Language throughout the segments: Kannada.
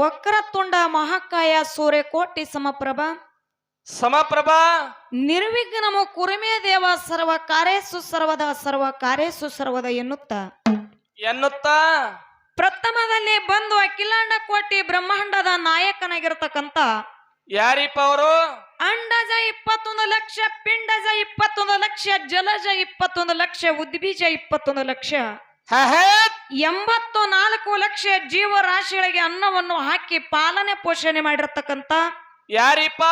ವಕ್ರತುಂಡ ಮಹಾಕಾಯ ಸೂರ್ಯಕೋಟಿ ಸಮಪ್ರಭ. ಸಮಪ್ರಭಾ. ನಿರ್ವಿಘ್ನಮ ಕುರುಮೇ ದೇವ ಸರ್ವ ಕಾರ್ಯಸು ಸರ್ವದ ಸರ್ವ ಕಾರ್ಯಸು ಸರ್ವದ ಎನ್ನುತ್ತ. ಎನ್ನುತ್ತ. ಪ್ರಥಮದಲ್ಲಿ ಬಂದು ಅಖಿಲಾಂಡ ಕೋಟಿ ಬ್ರಹ್ಮಾಂಡದ ನಾಯಕನಾಗಿರ್ತಕ್ಕಂತ. ಯಾರಿಪ್ಪ ಅವರು? ಅಂಡಜ ಇಪ್ಪತ್ತೊಂದು ಲಕ್ಷ ಪಿಂಡಜ ಇಪ್ಪತ್ತೊಂದು ಲಕ್ಷ ಜಲಜ ಇಪ್ಪತ್ತೊಂದು ಲಕ್ಷ ಉದ್ಬೀಜ ಇಪ್ಪತ್ತೊಂದು ಲಕ್ಷ. ಎಂಬತ್ತು ನಾಲ್ಕು ಲಕ್ಷ ಜೀವರಾಶಿಗಳಿಗೆ ಅನ್ನವನ್ನು ಹಾಕಿ ಪಾಲನೆ ಪೋಷಣೆ ಮಾಡಿರತಕ್ಕಂತ ಯಾರಿಪ್ಪ?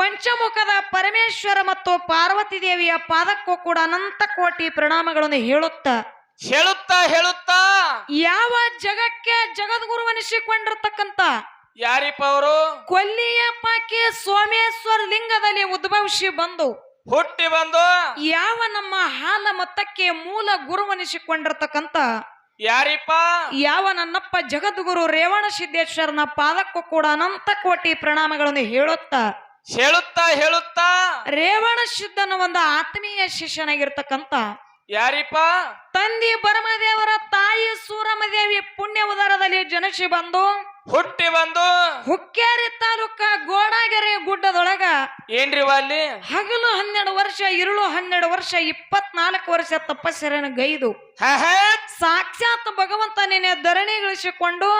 ಪಂಚಮುಖದ ಪರಮೇಶ್ವರ ಮತ್ತು ಪಾರ್ವತಿ ದೇವಿಯ ಪಾದಕ್ಕೂ ಕೂಡ ಅನಂತ ಕೋಟಿ ಪ್ರಣಾಮಗಳನ್ನು ಹೇಳುತ್ತ ಹೇಳುತ್ತಾ ಹೇಳುತ್ತಾ? ಯಾವ ಜಗಕ್ಕೆ ಜಗದ್ಗುರುವನಿಸಿಕೊಂಡಿರ್ತಕ್ಕಂಥ ಯಾರಿಪ್ಪ ಅವರು? ಕೊಲ್ಲಿಯ ಪಾಕಿ ಸೋಮೇಶ್ವರ ಲಿಂಗದಲ್ಲಿ ಉದ್ಭವಿಸಿ ಬಂದು ಹುಟ್ಟಿ ಬಂದು? ಯಾವ ನಮ್ಮ ಹಾಲ ಮತಕ್ಕೆ ಮೂಲ ಗುರುವನಿಸಿಕೊಂಡಿರ್ತಕ್ಕಂಥ ಯಾರಿಪ್ಪ? ಯಾವ ನನ್ನಪ್ಪ ಜಗದ್ಗುರು ರೇವಣ ಸಿದ್ದೇಶ್ವರನ ಪಾದಕ್ಕೂ ಕೂಡ ಅನಂತ ಕೋಟಿ ಪ್ರಣಾಮಗಳನ್ನು ಹೇಳುತ್ತಾ. ಹೇಳುತ್ತಾ ಹೇಳುತ್ತಾ? ರೇವಣ ಸಿದ್ಧನ ಒಂದು ಆತ್ಮೀಯ ಶಿಷ್ಯನಾಗಿರ್ತಕ್ಕಂತ ಯಾರಿಪ್ಪ? ತಂದಿ ಬರಮದೇವರ ತಾಯಿ ಸೂರಮದೇವಿ ಪುಣ್ಯ ಉದರದಲ್ಲಿ ಜನಿಸಿ ಬಂದು ಹುಟ್ಟಿ ಬಂದು ಹುಕ್ಕೇರಿ ತಾಲೂಕ ಗೋಡಾಗೆರೆ ಗುಡ್ಡದೊಳಗ ಏನ್ರಿ ಅಲ್ಲಿ? ಹಗಲು ಹನ್ನೆರಡು ವರ್ಷ ಇರುಳು ಹನ್ನೆರಡು ವರ್ಷ ಇಪ್ಪತ್ನಾಲ್ಕು ವರ್ಷ ತಪಸ್ಸರನ್ನು ಗೈದು. ಸಾಕ್ಷಾತ್ ಭಗವಂತ ನಿನ್ನೆ ಧರಣಿಗಳಿಸಿಕೊಂಡು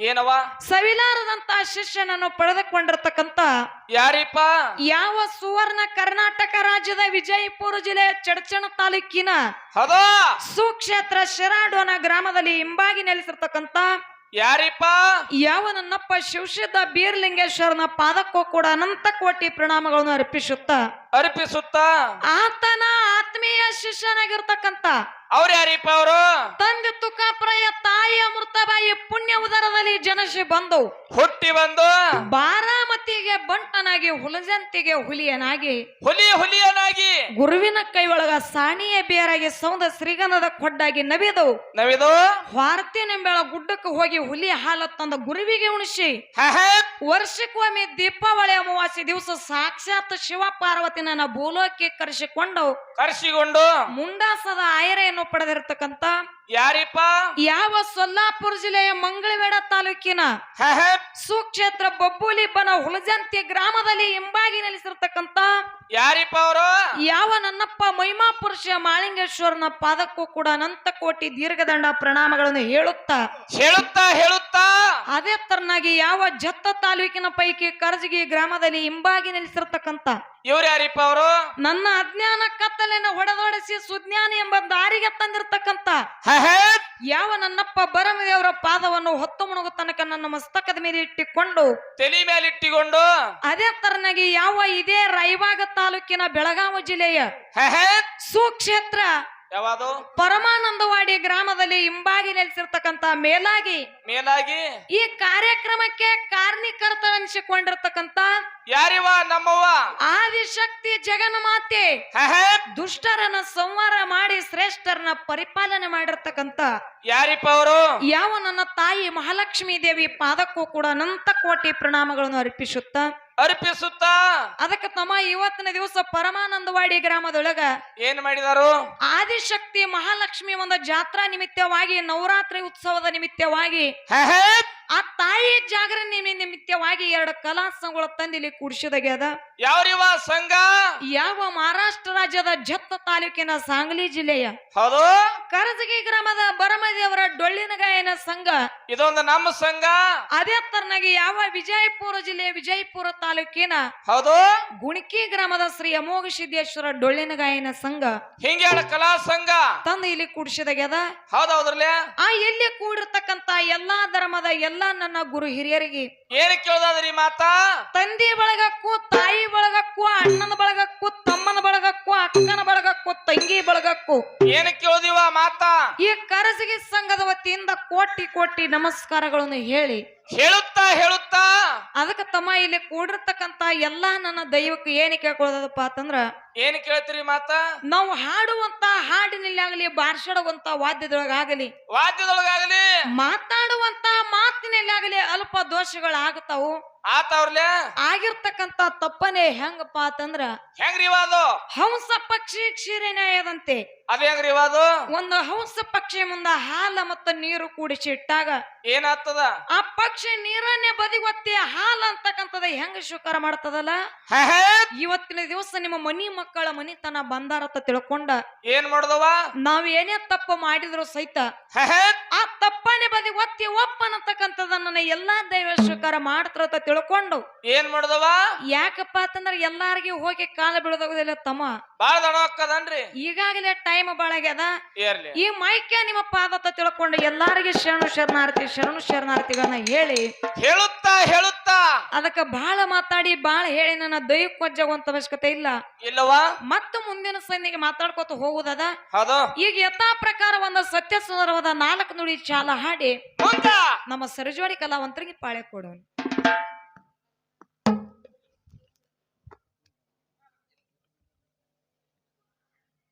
ಏನವ ಸವಿಲಾರದಂತ ಶಿಷ್ಯನನ್ನು ಪಡೆದುಕೊಂಡಿರ್ತಕ್ಕಂತ ಯಾರಿಪ್ಪ? ಯಾವ ಸುವರ್ಣ ಕರ್ನಾಟಕ ರಾಜ್ಯದ ವಿಜಯಪುರ ಜಿಲ್ಲೆಯ ಚಡಚಣ ತಾಲೂಕಿನ ಹೌದಾ? ಸುಕ್ಷೇತ್ರ ಶಿರಾಡೋನ ಗ್ರಾಮದಲ್ಲಿ ಹಿಂಬಾಗಿ ನೆಲೆಸಿರ್ತಕ್ಕಂಥ ಯಾರಿಪ್ಪ? ಯಾವ ನನ್ನಪ್ಪ ಶಿವಸಿದ್ಧ ಬೀರ್ಲಿಂಗೇಶ್ವರನ ಪಾದಕ್ಕೂ ಕೂಡ ಅನಂತ ಕೋಟಿ ಪ್ರಣಾಮಗಳನ್ನು ಅರ್ಪಿಸುತ್ತ? ಅರ್ಪಿಸುತ್ತ? ಆತನ ಆತ್ಮೀಯ ಶಿಷ್ಯನಾಗಿರ್ತಕ್ಕಂತ ಅವ್ರ ಯಾರಿಪ್ಪ ಅವರು? ತಂದೆ ತುಕಾಪ್ರಯ ತಾಯಿ ಅಮೃತಬಾಯಿ ಪುಣ್ಯ ಉದರದಲ್ಲಿ ಜನಶಿ ಬಂದು ಹುಟ್ಟಿ ಬಂದು ಬಾರಾಮತಿಗೆ ಬಂಟನಾಗಿ ಹುಲಜಂತಿಗೆ ಹುಲಿಯನಾಗಿ ಹುಲಿ ಹುಲಿಯನಾಗಿ ಗುರುವಿನ ಕೈ ಒಳಗ ಸಾಣಿಯ ಬೇರಾಗಿ ಸೌಂದ ಶ್ರೀಗಂಧದ ಕೊಡ್ಡಾಗಿ ನವಿದು. ನವಿದು. ವಾರ್ತಿ ನಿಂಬೆಳ ಗುಡ್ಡಕ್ಕೆ ಹೋಗಿ ಹುಲಿ ಹಾಲ ತಂದ ಗುರುವಿಗೆ ಉಣಿಸಿ. ವರ್ಷಕ್ಕೊಮ್ಮೆ ದೀಪಾವಳಿ ಅಮಾವಾಸ್ಯ ದಿವಸ ಸಾಕ್ಷಾತ್ ಶಿವ ಪಾರ್ವತಿ ನನ್ನ ಭೂಲೋಕಕ್ಕೆ ಕರೆಸಿಕೊಂಡು ಕರೆಸಿಕೊಂಡು ಮುಂಡಾಸದ ಆಯರೆಯನ್ನು ಪಡೆದಿರತಕ್ಕಂತ ಯಾರಿಪ್ಪ? ಯಾವ ಸೊಲ್ಲಾಪುರ ಜಿಲ್ಲೆಯ ಮಂಗಳವೇಡ ತಾಲೂಕಿನ ಸುಕ್ಷೇತ್ರ ಬಬ್ಬುಲಿ ಬನ ಹುಲಜಂತಿ ಗ್ರಾಮದಲ್ಲಿ ಹಿಂಬಾಗಿ ನೆಲೆಸಿರ್ತಕ್ಕಂತ ಯಾರಿಪ್ಪ ಅವರು? ಯಾವ ನನ್ನಪ್ಪ ಮಹಿಮಾ ಪುರುಷ ಮಾಳಿಂಗೇಶ್ವರನ ಪಾದಕ್ಕೂ ಕೂಡ ಅನಂತ ಕೋಟಿ ದೀರ್ಘದಂಡ ಪ್ರಣಾಮಗಳನ್ನು ಹೇಳುತ್ತಾ ಹೇಳುತ್ತಾ ಹೇಳುತ್ತಾ ಅದೇ ತರನಾಗಿ ಯಾವ ಜತ್ತ ತಾಲೂಕಿನ ಪೈಕಿ ಕರ್ಜಗಿ ಗ್ರಾಮದಲ್ಲಿ ಹಿಂಬಾಗಿ ನೆಲೆಸಿರ್ತಕ್ಕಂತ ಇವ್ರು ಯಾರಿಪ್ಪ ಅವರು? ನನ್ನ ಅಜ್ಞಾನ ಕತ್ತಲೆನ ಹೊಡೆದೊಡಿಸಿ ಸುಜ್ಞಾನಿ ಎಂಬ ದಾರಿಗೆ ತಂದಿರತಕ್ಕಂತ ಯಾವ ನನ್ನಪ್ಪ ಬರಮದೇವರ ಪಾದವನ್ನು ಹೊತ್ತು ಮುಣುಗು ತನಕ ನನ್ನ ಮಸ್ತಕದ ಮೇಲೆ ಇಟ್ಟಿಕೊಂಡು ತಲೆ ಮೇಲೆ ಇಟ್ಟಿಕೊಂಡು ಅದೇ ತರನಾಗಿ ಯಾವ ಇದೇ ರೈವಾಗ ತಾಲೂಕಿನ ಬೆಳಗಾವಿ ಜಿಲ್ಲೆಯ ಸುಕ್ಷೇತ್ರ ಯಾವುದು? ಪರಮಾನಂದವಾಡಿ ಗ್ರಾಮದಲ್ಲಿ ಹಿಂಬಾಗಿ ನೆಲೆಸಿರ್ತಕ್ಕಂತ ಮೇಲಾಗಿ ಮೇಲಾಗಿ ಈ ಕಾರ್ಯಕ್ರಮಕ್ಕೆ ಕಾರಣೀಕರ್ತವೆನಿಸಿಕೊಂಡಿರ್ತಕ್ಕಂತ ಯಾರಿವ? ನಮ್ಮವ್ವ. ಆದಿಶಕ್ತಿ ಜಗನ್ಮಾತೆ. ದುಷ್ಟರನ್ನ ಸಂಹಾರ ಮಾಡಿ ಶ್ರೇಷ್ಠರನ್ನ ಪರಿಪಾಲನೆ ಮಾಡಿರ್ತಕ್ಕಂತ ಯಾರಿಪ್ಪ ಅವರು? ಯಾವ ನನ್ನ ತಾಯಿ ಮಹಾಲಕ್ಷ್ಮಿ ದೇವಿ ಪಾದಕ್ಕೂ ಕೂಡ ಅನಂತ ಕೋಟಿ ಪ್ರಣಾಮಗಳನ್ನು ಅರ್ಪಿಸುತ್ತ. ಅರ್ಪಿಸುತ್ತಾ? ಅದಕ್ಕೆ ತಮ್ಮ ಇವತ್ತಿನ ದಿವಸ ಪರಮಾನಂದವಾಡಿ ಗ್ರಾಮದೊಳಗ ಏನ್ ಮಾಡಿದಾರು? ಆದಿಶಕ್ತಿ ಮಹಾಲಕ್ಷ್ಮಿ ಒಂದು ಜಾತ್ರಾ ನಿಮಿತ್ತವಾಗಿ ನವರಾತ್ರಿ ಉತ್ಸವದ ನಿಮಿತ್ತವಾಗಿ ಆ ತಾಯಿ ಜಾಗರಣೆ ನಿಮಿ- ನಿಮಿತ್ತವಾಗಿ ಎರಡು ಕಲಾ ಸಂಘಗಳ ತಂದಿಲ್ಲಿ ಕೂಡಿಸಿದಾಗ್ಯದ ಯಾವ್ರಿವ ಸಂಘ? ಯಾವ ಮಹಾರಾಷ್ಟ್ರ ರಾಜ್ಯದ ಜತ್ತ ತಾಲೂಕಿನ ಸಾಂಗ್ಲಿ ಜಿಲ್ಲೆಯ. ಹೌದು? ಕರಜಗಿ ಗ್ರಾಮದ ಬರಮದೇವರ ಡೊಳ್ಳಿನ ಗಾಯನ ಸಂಘ. ಇದೊಂದು ನಮ್ಮ ಸಂಘ. ಅದೇ ತರನಾಗಿ ಯಾವ ವಿಜಯಪುರ ಜಿಲ್ಲೆಯ ವಿಜಯಪುರ ತಾಲೂಕಿನ ಹೌದು. ಗುಣಕಿ ಗ್ರಾಮದ ಶ್ರೀ ಅಮೋಘ ಸಿದ್ದೇಶ್ವರ ಡೊಳ್ಳಿನ ಗಾಯನ ಸಂಘ. ಹಿಂಗೆ ಕಲಾ ಸಂಘ. ತಂದು ಇಲ್ಲಿ ಕೂಡಿಸಿದಾಗ್ಯದ. ಹೌದೌದ್ರಲ್ಲ ಆ ಎಲ್ಲಿ ಕೂಡಿರ್ತಕ್ಕಂತ ಎಲ್ಲಾ ಧರ್ಮದ ಎಲ್ಲಾ ನನ್ನ ಗುರು ಹಿರಿಯರಿಗೆ. ಏನ್ ಕೇಳ್ದಾದ್ರಿ ಮಾತಾ? ತಂದೆ ಬಳಗಕ್ಕೂ ತಾಯಿ ಬಳಗಕ್ಕೂ ಅಣ್ಣನ ಬಳಗಕ್ಕೂ ತಮ್ಮನ ಬಳಗಕ್ಕೂ ಅಕ್ಕನ ಬಳಗಕ್ಕೂ ತಂಗಿ ಬಳಗಕ್ಕೂ ಏನ್ ಕೇಳ್ದಿವ ಮಾತಾ. ಈ ಕರಸಿಗೆ ಸಂಘದ ವತಿಯಿಂದ ಕೋಟಿ ಕೋಟಿ ನಮಸ್ಕಾರಗಳನ್ನು ಹೇಳಿ ಹೇಳುತ್ತಾ ಹೇಳುತ್ತಾ ಅದಕ್ಕೆ ತಮ್ಮ ಇಲ್ಲಿ ಕೂಡಿರ್ತಕ್ಕಂತ ಎಲ್ಲಾ ನನ್ನ ದೈವಕ್ಕೆ ಏನ್ ಕೇಳ್ಕೊಳ್ಳೋದಪ್ಪ ಅಂತಂದ್ರ ಏನ್ ಕೇಳ್ತೀರಿ ಮಾತ? ನಾವು ಹಾಡುವಂತ ಹಾಡಿನಲ್ಲಿ ಆಗಲಿ ಬಾರ್ಸಾಡುವಂತ ವಾದ್ಯದೊಳಗಾಗಲಿ ವಾದ್ಯದೊಳಗಾಗಲಿ. ಮಾತಾಡುವಂತ ಮಾತಿನಲ್ಲಿ ಆಗಲಿ ಅಲ್ಪ ದೋಷಗಳಾಗುತ್ತಾವು. ಆತವ್ರಲೆ ಆಗಿರ್ತಕ್ಕಂತ ತಪ್ಪನೆ ಹೆಂಗಪ್ಪ ಅಂತಂದ್ರ ಹೆಂಗ್ರಿ ಹಂಸ ಪಕ್ಷಿ ಕ್ಷೀರ ನ್ಯಾಯದಂತೆ ಅದ ಹೆಂಗ್ರಿ ಒಂದು ಹಂಸ ಪಕ್ಷಿ ಮುಂದ ಹಾಲ ಮತ್ತ ನೀರು ಕೂಡಿಸಿ ಇಟ್ಟಾಗ ಏನಾಗ್ತದ? ಆ ಪಕ್ಷಿ ನೀರನ್ನೇ ಬದಿಗೊತ್ತಿ ಹಾಲ ಅಂತಕ್ಕಂಥದ ಹೆಂಗ ಸ್ವೀಕಾರ ಮಾಡ್ತದಲ್ಲ? ಇವತ್ತಿನ ದಿವಸ ನಿಮ್ಮ ಮನಿ ಮಕ್ಕಳ ಮನಿತನ ಬಂದಾರತ ತಿಳ್ಕೊಂಡ ಏನ್ ಮಾಡ್ದವ ನಾವ್ ಏನೇ ತಪ್ಪು ಮಾಡಿದ್ರು ಸಹಿತ ಆ ತಪ್ಪನೆ ಬದಿ ಒತ್ತಿ ಒಪ್ಪನತಕ್ಕಂಥದನ್ನ ಎಲ್ಲಾ ದೈವ ಸ್ವೀಕಾರ ಮಾಡ್ತಾರತ ತಿಳ್ಕೊಂಡು ಏನ್ ಮಾಡ್ದವ ಯಾಕಪ್ಪ ಅಂತಂದ್ರ ಎಲ್ಲಾರ್ಗಿ ಹೋಗಿ ಕಾಲ ಬೀಳೋದಿಲ್ಲ ತಮ್ಮ. ಬಾಳ ಹಾಕದನ್ರಿ ಈಗಾಗಲೇ ಟೈಮ್ ಬಾಳಾಗ್ಯದ. ಏರ್ಲಿ ಈ ಮೈಕ್ಯ ನಿಮ್ಮ ಪಾದತ್ತ ತಿಳ್ಕೊಂಡು ಎಲ್ಲಾರಿಗೆ ಶರಣು ಶರಣಾರ್ಥಿ ಶರಣು ಶರಣಾರ್ಥಿಗಳನ್ನ ಹೇಳಿ. ಹೇಳುತ್ತಾ ಹೇಳುತ್ತಾ. ಅದಕ್ಕೆ ಬಹಳ ಮಾತಾಡಿ ಬಹಳ ಹೇಳಿ ನನ್ನ ದೈವಕ್ಕೆ ವಜ್ಜಾಗುವಂತ ಅವಶ್ಯಕತೆ ಇಲ್ಲ. ಇಲ್ಲವಾ ಮತ್ತೆ ಮುಂದಿನ ಸಂಧಿಗೆ ಮಾತಾಡ್ಕೊತ ಹೋಗುದದ. ಹೌದು. ಈಗ ಯಥಾ ಪ್ರಕಾರ ಒಂದು ಸತ್ಯ ಸುಂದರವಾದ ನಾಲ್ಕು ನುಡಿ ಚಾಲ ಹಾಡಿ. ನಮ್ಮ ಸರಜೋಡಿ ಕಲಾವಂತರಿಗೆ ಪಾಳೆ ಕೊಡೋಣ.